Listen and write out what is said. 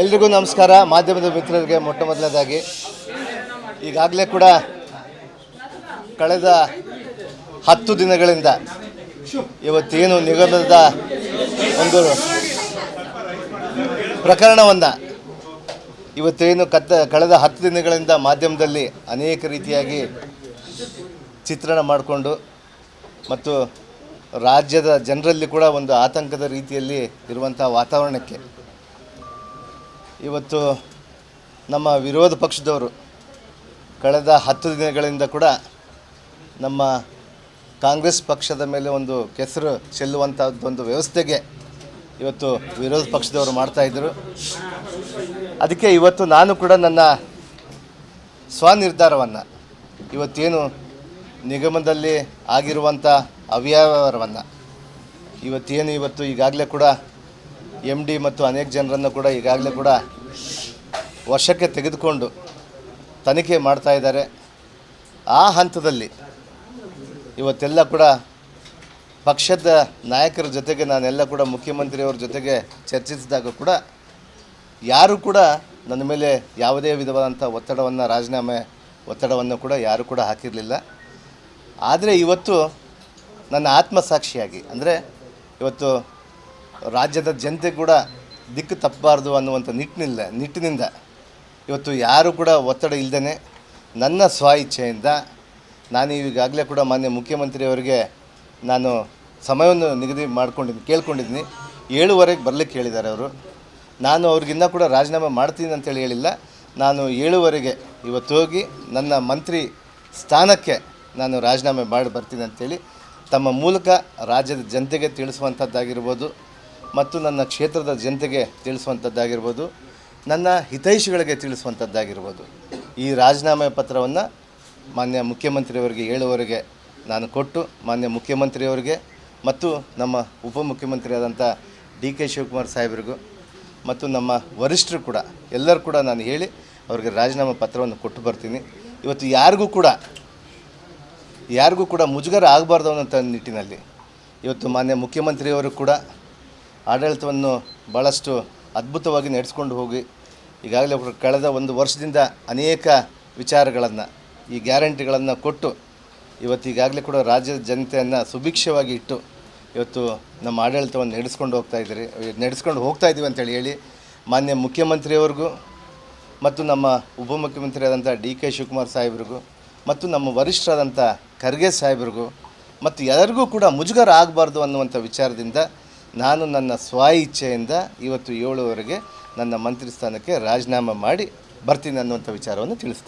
ಎಲ್ರಿಗೂ ನಮಸ್ಕಾರ. ಮಾಧ್ಯಮದ ಮಿತ್ರರಿಗೆ ಮೊಟ್ಟ ಮೊದಲನೇದಾಗಿ. ಈಗಾಗಲೇ ಕೂಡ ಕಳೆದ ಹತ್ತು ದಿನಗಳಿಂದ ಇವತ್ತೇನು ನಿಗಮದ ಒಂದು ಪ್ರಕರಣವನ್ನು ಇವತ್ತೇನು ಕತ್ತ ಕಳೆದ ಹತ್ತು ದಿನಗಳಿಂದ ಮಾಧ್ಯಮದಲ್ಲಿ ಅನೇಕ ರೀತಿಯಾಗಿ ಚಿತ್ರಣ ಮಾಡಿಕೊಂಡು ಮತ್ತು ರಾಜ್ಯದ ಜನರಲ್ಲಿ ಕೂಡ ಒಂದು ಆತಂಕದ ರೀತಿಯಲ್ಲಿ ಇರುವಂಥ ವಾತಾವರಣಕ್ಕೆ ಇವತ್ತು ನಮ್ಮ ವಿರೋಧ ಪಕ್ಷದವರು ಕಳೆದ ಹತ್ತು ದಿನಗಳಿಂದ ಕೂಡ ನಮ್ಮ ಕಾಂಗ್ರೆಸ್ ಪಕ್ಷದ ಮೇಲೆ ಒಂದು ಕೆಸರು ಚೆಲ್ಲುವಂಥದ್ದೊಂದು ವ್ಯವಸ್ಥೆಗೆ ಇವತ್ತು ವಿರೋಧ ಪಕ್ಷದವರು ಮಾಡ್ತಾಯಿದ್ರು ಅದಕ್ಕೆ ಇವತ್ತು ನಾನು ಕೂಡ ನನ್ನ ಸ್ವನಿರ್ಧಾರವನ್ನು, ಇವತ್ತೇನು ನಿಗಮದಲ್ಲಿ ಆಗಿರುವಂಥ ಅವ್ಯವಹಾರವನ್ನು, ಇವತ್ತೇನು ಇವತ್ತು ಈಗಾಗಲೇ ಕೂಡ ಎಂ ಡಿ ಮತ್ತು ಅನೇಕ ಜನರನ್ನು ಕೂಡ ಈಗಾಗಲೇ ಕೂಡ ವಶಕ್ಕೆ ತೆಗೆದುಕೊಂಡು ತನಿಖೆ ಮಾಡ್ತಾ ಇದ್ದಾರೆ. ಆ ಹಂತದಲ್ಲಿ ಇವತ್ತೆಲ್ಲ ಕೂಡ ಪಕ್ಷದ ನಾಯಕರ ಜೊತೆಗೆ ನಾನೆಲ್ಲ ಕೂಡ ಮುಖ್ಯಮಂತ್ರಿಯವ್ರ ಜೊತೆಗೆ ಚರ್ಚಿಸಿದಾಗ ಕೂಡ ಯಾರೂ ಕೂಡ ನನ್ನ ಮೇಲೆ ಯಾವುದೇ ವಿಧವಾದಂಥ ಒತ್ತಡವನ್ನು, ರಾಜೀನಾಮೆ ಒತ್ತಡವನ್ನು ಕೂಡ ಯಾರೂ ಕೂಡ ಹಾಕಿರಲಿಲ್ಲ. ಆದರೆ ಇವತ್ತು ನನ್ನ ಆತ್ಮಸಾಕ್ಷಿಯಾಗಿ, ಅಂದರೆ ಇವತ್ತು ರಾಜ್ಯದ ಜನತೆ ಕೂಡ ದಿಕ್ಕು ತಪ್ಪಬಾರ್ದು ಅನ್ನುವಂಥ ನಿಟ್ಟಿನಿಲ್ಲ ನಿಟ್ಟಿನಿಂದ ಇವತ್ತು ಯಾರು ಕೂಡ ಒತ್ತಡ ಇಲ್ಲದೇ ನನ್ನ ಸ್ವ ಇಚ್ಛೆಯಿಂದ ನಾನು ಈಗಾಗಲೇ ಕೂಡ ಮಾನ್ಯ ಮುಖ್ಯಮಂತ್ರಿಯವರಿಗೆ ನಾನು ಸಮಯವನ್ನು ನಿಗದಿ ಮಾಡ್ಕೊಂಡಿದ್ದೀನಿ ಕೇಳ್ಕೊಂಡಿದ್ದೀನಿ. ಏಳುವರೆಗೆ ಬರಲಿಕ್ಕೆ ಹೇಳಿದ್ದಾರೆ ಅವರು. ನಾನು ಅವ್ರಿಗಿನ್ನ ಕೂಡ ರಾಜೀನಾಮೆ ಮಾಡ್ತೀನಿ ಅಂತೇಳಿ ಹೇಳಿಲ್ಲ. ನಾನು ಏಳುವರೆಗೆ ಇವತ್ತು ಹೋಗಿ ನನ್ನ ಮಂತ್ರಿ ಸ್ಥಾನಕ್ಕೆ ನಾನು ರಾಜೀನಾಮೆ ಮಾಡಿ ಬರ್ತೀನಿ ಅಂತೇಳಿ ತಮ್ಮ ಮೂಲಕ ರಾಜ್ಯದ ಜನತೆಗೆ ತಿಳಿಸುವಂಥದ್ದಾಗಿರ್ಬೋದು. ಮತ್ತು ನನ್ನ ಕ್ಷೇತ್ರದ ಜನತೆಗೆ ತಿಳಿಸುವಂಥದ್ದಾಗಿರ್ಬೋದು, ನನ್ನ ಹಿತೈಷಿಗಳಿಗೆ ತಿಳಿಸುವಂಥದ್ದಾಗಿರ್ಬೋದು. ಈ ರಾಜೀನಾಮೆ ಪತ್ರವನ್ನು ಮಾನ್ಯ ಮುಖ್ಯಮಂತ್ರಿಯವರಿಗೆ ಹೇಳುವವರಿಗೆ ನಾನು ಕೊಟ್ಟು, ಮಾನ್ಯ ಮುಖ್ಯಮಂತ್ರಿಯವರಿಗೆ ಮತ್ತು ನಮ್ಮ ಉಪಮುಖ್ಯಮಂತ್ರಿಯಾದಂಥ ಡಿ ಕೆ ಶಿವಕುಮಾರ್ ಸಾಹೇಬರಿಗೂ ಮತ್ತು ನಮ್ಮ ವರಿಷ್ಠರು ಕೂಡ, ಎಲ್ಲರೂ ಕೂಡ ನಾನು ಹೇಳಿ ಅವರಿಗೆ ರಾಜೀನಾಮೆ ಪತ್ರವನ್ನು ಕೊಟ್ಟು ಬರ್ತೀನಿ. ಇವತ್ತು ಯಾರಿಗೂ ಕೂಡ ಯಾರಿಗೂ ಕೂಡ ಮುಜುಗರ ಆಗಬಾರ್ದು ಅನ್ನೋಂಥ ನಿಟ್ಟಿನಲ್ಲಿ ಇವತ್ತು ಮಾನ್ಯ ಮುಖ್ಯಮಂತ್ರಿಯವರು ಕೂಡ ಆಡಳಿತವನ್ನು ಭಾಳಷ್ಟು ಅದ್ಭುತವಾಗಿ ನಡೆಸ್ಕೊಂಡು ಹೋಗಿ. ಈಗಾಗಲೇ ಕಳೆದ ಒಂದು ವರ್ಷದಿಂದ ಅನೇಕ ವಿಚಾರಗಳನ್ನು, ಈ ಗ್ಯಾರಂಟಿಗಳನ್ನು ಕೊಟ್ಟು, ಇವತ್ತು ಈಗಾಗಲೇ ಕೂಡ ರಾಜ್ಯದ ಜನತೆಯನ್ನು ಸುಭಿಕ್ಷವಾಗಿ ಇಟ್ಟು ಇವತ್ತು ನಮ್ಮ ಆಡಳಿತವನ್ನು ನಡೆಸ್ಕೊಂಡು ಹೋಗ್ತಾ ಇದ್ದೀರಿ, ನಡೆಸ್ಕೊಂಡು ಹೋಗ್ತಾ ಇದ್ದೀವಿ ಅಂತೇಳಿ ಹೇಳಿ ಮಾನ್ಯ ಮುಖ್ಯಮಂತ್ರಿಯವ್ರಿಗೂ ಮತ್ತು ನಮ್ಮ ಉಪಮುಖ್ಯಮಂತ್ರಿಯಾದಂಥ ಡಿ ಕೆ ಶಿವಕುಮಾರ್ ಸಾಹೇಬ್ರಿಗೂ ಮತ್ತು ನಮ್ಮ ವರಿಷ್ಠರಾದಂಥ ಖರ್ಗೆ ಸಾಹೇಬ್ರಿಗೂ ಮತ್ತು ಎಲ್ಲರಿಗೂ ಕೂಡ ಮುಜುಗರ ಆಗಬಾರ್ದು ಅನ್ನುವಂಥ ವಿಚಾರದಿಂದ ನಾನು ನನ್ನ ಸ್ವ ಇಚ್ಛೆಯಿಂದ ಇವತ್ತು ಏಳುವರೆಗೆ ನನ್ನ ಮಂತ್ರಿ ಸ್ಥಾನಕ್ಕೆ ರಾಜೀನಾಮೆ ಮಾಡಿ ಬರ್ತೀನಿ ಅನ್ನುವಂಥ ವಿಚಾರವನ್ನು ತಿಳಿಸ್ತೀನಿ.